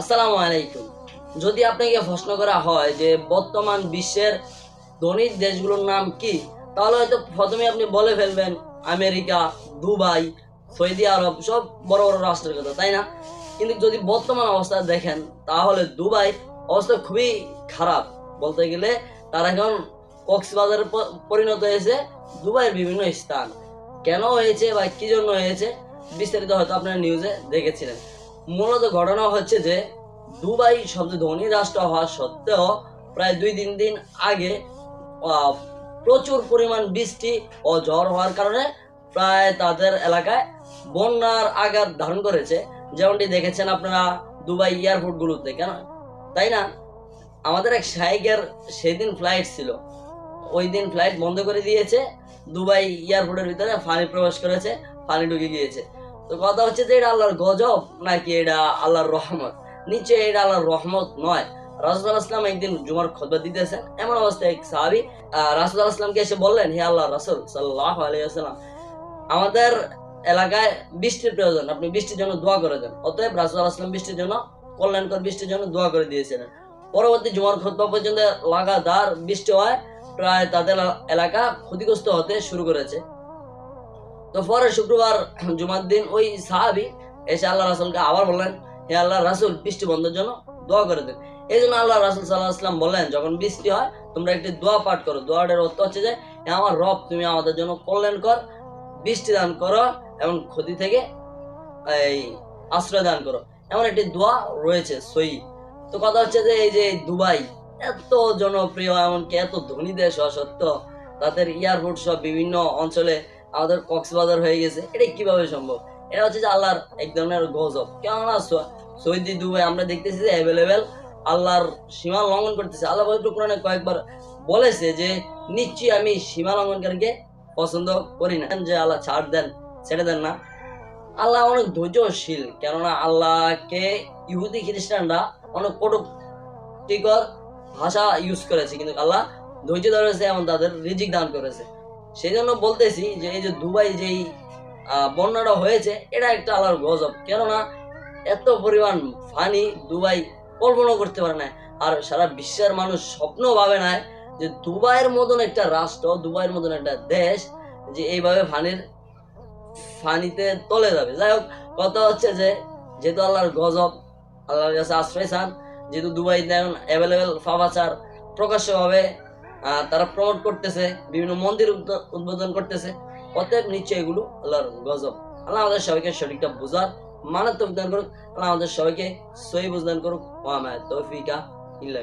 আসসালামু আলাইকুম। যদি আপনাকে প্রশ্ন করা হয় যে বর্তমান বিশ্বের ধনী দেশগুলোর নাম কি, তাহলে হয়তো প্রথমে আপনি বলে ফেলবেন আমেরিকা, দুবাই, সৌদি আরব, সব বড় বড় রাষ্ট্রের কথা, তাই না? কিন্তু যদি বর্তমান অবস্থা দেখেন, তাহলে দুবাই অবস্থা খুবই খারাপ। বলতে গেলে তারা এখন কক্সবাজারে পরিণত হয়েছে দুবাইয়ের বিভিন্ন স্থান। কেন হয়েছে বা কি জন্য হয়েছে, বিস্তারিত হয়তো আপনারা নিউজে দেখেছিলেন। মূলত ঘটনা হচ্ছে যে দুবাই সবচেয়ে ধনী রাষ্ট্র হওয়া সত্ত্বেও প্রায় দুই তিন দিন আগে প্রচুর পরিমাণ বৃষ্টি ও ঝড় হওয়ার কারণে প্রায় তাদের এলাকায় বন্যার আঘাত ধারণ করেছে। যেমনটি দেখেছেন আপনারা দুবাই এয়ারপোর্টগুলোতে, কেন? তাই না? আমাদের এক শাইকের সেদিন ফ্লাইট ছিল। ওই দিন ফ্লাইট বন্ধ করে দিয়েছে। দুবাই এয়ারপোর্টের ভিতরে পানি প্রবেশ করেছে পানি ঢুকে গিয়েছে। তো কথা হচ্ছে যে এটা আল্লাহর গজব নাকি এটা আল্লাহর রহমত? নিচে এটা আল্লাহর রহমত নয়। রাসুল আসলাম একদিন জুমার খতবা দিতেছেন। এমন অবস্থায় এক সাহাবি রাসুল আসলামকে এসে বললেন, হে আল্লাহ রাসুল সাল্লাহ আলাইসাল্লাম আমাদের এলাকায় বৃষ্টির প্রয়োজন। আপনি বৃষ্টির জন্য দোয়া করে দেন। অতএব রাসুল আসলাম বৃষ্টির জন্য, কল্যাণকর বৃষ্টির জন্য দোয়া করে দিয়েছিলেন। পরবর্তী জুমার খতবা পর্যন্ত লাগাতার বৃষ্টি হয় প্রায় তাদের এলাকা ক্ষতিগ্রস্ত হতে শুরু করেছে। তো পরে শুক্রবার জুমার দিন ওই সাহাবি এসে আল্লাহ রাসুলকে আবার বললেন, হে আল্লাহ রাসুল, বৃষ্টি বন্ধের জন্য দোয়া করে দেন এই জন্য আল্লাহ রাসুল সাল্লাহ আসলাম বললেন, যখন বৃষ্টি হয়, তোমরা একটি দোয়া পাঠ করো। দোয়াটার অর্থ হচ্ছে যে আমার রব, তুমি আমাদের জন্য কল্যাণ কর, বৃষ্টি দান করো এবং ক্ষতি থেকে এই আশ্রয় দান করো। এমন একটি দোয়া রয়েছে সই তো কথা হচ্ছে যে, এই যে দুবাই, এত জনপ্রিয়, এমনকি এত ধনী দেশ সত্ত্বেও তাদের এয়ারপোর্ট সব বিভিন্ন অঞ্চলে আমাদের কক্সবাজার হয়ে গেছে। এটা কীভাবে সম্ভব? এটা হচ্ছে যে আল্লাহর এক ধরনের গজব। কেননা সৌদি দুবাই, আমরা দেখতেছি যে অ্যাভেলেবেল আল্লাহর সীমা লঙ্ঘন করতেছে। আল্লাহ পবিত্র কোরআনে কয়েকবার বলেছে যে, নিশ্চয়ই আমি সীমা লঙ্ঘনকারীকে পছন্দ করি না। যে আল্লাহ ছাড় দেন, ছেড়ে দেন না। আল্লাহ অনেক ধৈর্যশীল। কেননা আল্লাহকে ইহুদি খ্রিস্টানরা অনেক কটুক্তিকর ভাষা ইউজ করেছে। কিন্তু আল্লাহ ধৈর্য ধরেছে এবং তাদের রিজিক দান করেছে। সেই জন্য বলতেছি যে এই যে দুবাই যেই বন্যাটা হয়েছে, এটা একটা আল্লাহর গজব। কেননা এত পরিমাণ ফানি দুবাই কল্পনা করতে পারে না। আর সারা বিশ্বের মানুষ স্বপ্ন ভাবে না যে দুবাইয়ের মতন একটা রাষ্ট্র, দুবাইয়ের মতন একটা দেশ যে এইভাবে ফানির, ফানিতে তলে যাবে। যাই হোক, কথা হচ্ছে যে যেহেতু আল্লাহর গজব, আল্লাহর কাছে আশ্রয় চান, যেহেতু দুবাই এখন অ্যাভেলেবেল ফাফাচার, প্রকাশ্যভাবে তারা প্রমোট করতেছে, বিভিন্ন মন্দির উদ্বোধন করতেছে। অতএব নিশ্চয় এগুলো আল্লাহর গজব। আল্লাহ আমাদের সবাইকে সঠিকটা বোঝার মানাত্মক দান করুক। আল্লাহ আমাদের সবাইকে সহি বুঝদান করুক। তৌফিকা ইল্লা